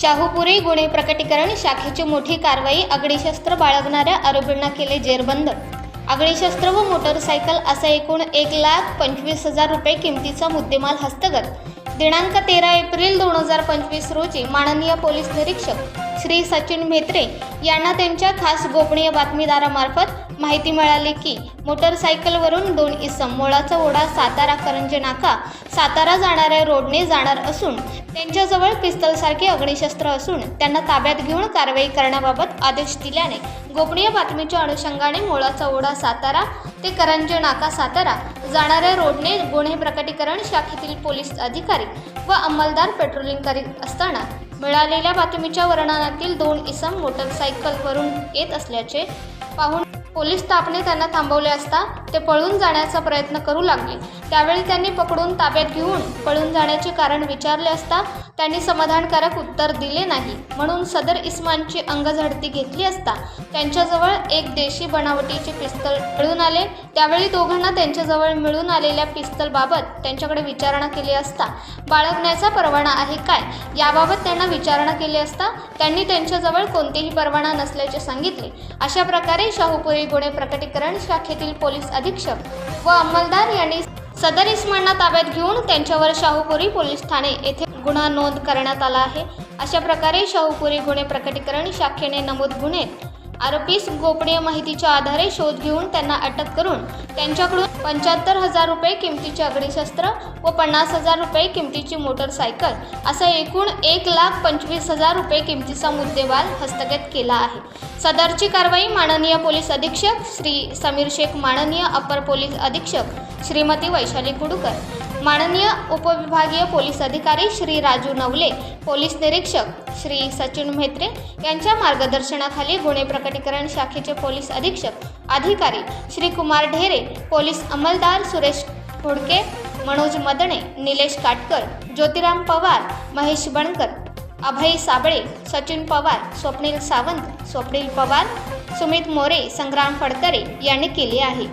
शाहूपुरी गुन्हे प्रकटीकरण शाखेची मोठी कारवाई अग्निशस्त्र बाळगणाऱ्या आरोपींना केले जेरबंद. अग्निशस्त्र व मोटरसायकल असा एकूण एक लाख पंचवीस हजार रुपये किमतीचा मुद्देमाल हस्तगत. दिनांक तेरा एप्रिल दोन हजार पंचवीस रोजी माननीय पोलीस निरीक्षक श्री सचिन म्हेत्रे यांना त्यांच्या खास गोपनीय बातमीदारामार्फत माहिती मिळाली की मोटरसायकलवरून दोन इसम मोळाचा ओढा सातारा करंजे नाका सातारा जाणाऱ्या रोडने जाणार असून त्यांच्याजवळ पिस्तलसारखे अग्निशस्त्र असून त्यांना ताब्यात घेऊन कारवाई करण्याबाबत आदेश दिल्याने गोपनीय बातमीच्या अनुषंगाने मोळाचा ओढा सातारा ते करंजे नाका सातारा जाणाऱ्या रोडने गुन्हे प्रकटीकरण शाखेतील पोलीस अधिकारी व अंमलदार पेट्रोलिंग करीत असताना मिळालेल्या बातमीच्या वर्णनातील दोन इसम मोटरसायकलवरून येत असल्याचे पाहून पोलीस स्थापने त्यांना थांबवले असता ते पळून जाण्याचा प्रयत्न करू लागले. त्यावेळी त्यांनी पकडून ताब्यात घेऊन पळून जाण्याचे कारण विचारले असता त्यांनी समाधानकारक उत्तर दिले नाही. म्हणून सदर इस्मानची अंगझडती घेतली असता त्यांच्याजवळ एक देशी बनावटीचे पिस्तल मिळून आले. त्यावेळी दोघांना त्यांच्याजवळ मिळून आलेल्या पिस्तलबाबत त्यांच्याकडे विचारणा केली असता बाळगण्याचा परवाना आहे काय? याबाबत त्यांना विचारणा केली असता त्यांनी त्यांच्याजवळ कोणतेही परवाना नसल्याचे सांगितले. अशा प्रकारे शाहूपुरी गुन्हे प्रकटीकरण शाखेतील पोलीस अधीक्षक व अंमलदार यांनी सदर इस्मांना ताब्यात घेऊन त्यांच्यावर शाहूपुरी पोलीस ठाणे येथे गुन्हा नोंद करण्यात आला आहे. अशा प्रकारे शाहूपुरी गुन्हे प्रकटीकरण शाखेने नमूद गुन्हे आरोपीस गोपनीय माहितीच्या आधारे शोध घेऊन त्यांना अटक करून त्यांच्याकडून पंच्याहत्तर हजार रुपये किमतीचे अग्निशस्त्र व पन्नास हजार रुपये किमतीची मोटरसायकल असा एकूण एक लाख पंचवीस हजार रुपये किमतीचा मुद्देवाल हस्तगत केला आहे. सदरची कारवाई माननीय पोलीस अधीक्षक श्री समीर शेख माननीय अपर पोलीस अधीक्षक श्रीमती वैशाली कुडूकर माननीय उपविभागीय पोलीस अधिकारी श्री राजू नवले पोलीस निरीक्षक श्री सचिन म्हेत्रे यांच्या मार्गदर्शनाखाली गुन्हे प्रकटीकरण शाखेचे पोलीस अधीक्षक अधिकारी श्री कुमार ढेरे पोलीस अंमलदार सुरेश घोडके मनोज मदणे निलेश काटकर ज्योतिराम पवार महेश बणकर अभय साबळे सचिन पवार स्वप्नील सावंत स्वप्नील पवार सुमित मोरे संग्राम फडतरे यांनी केले आहे.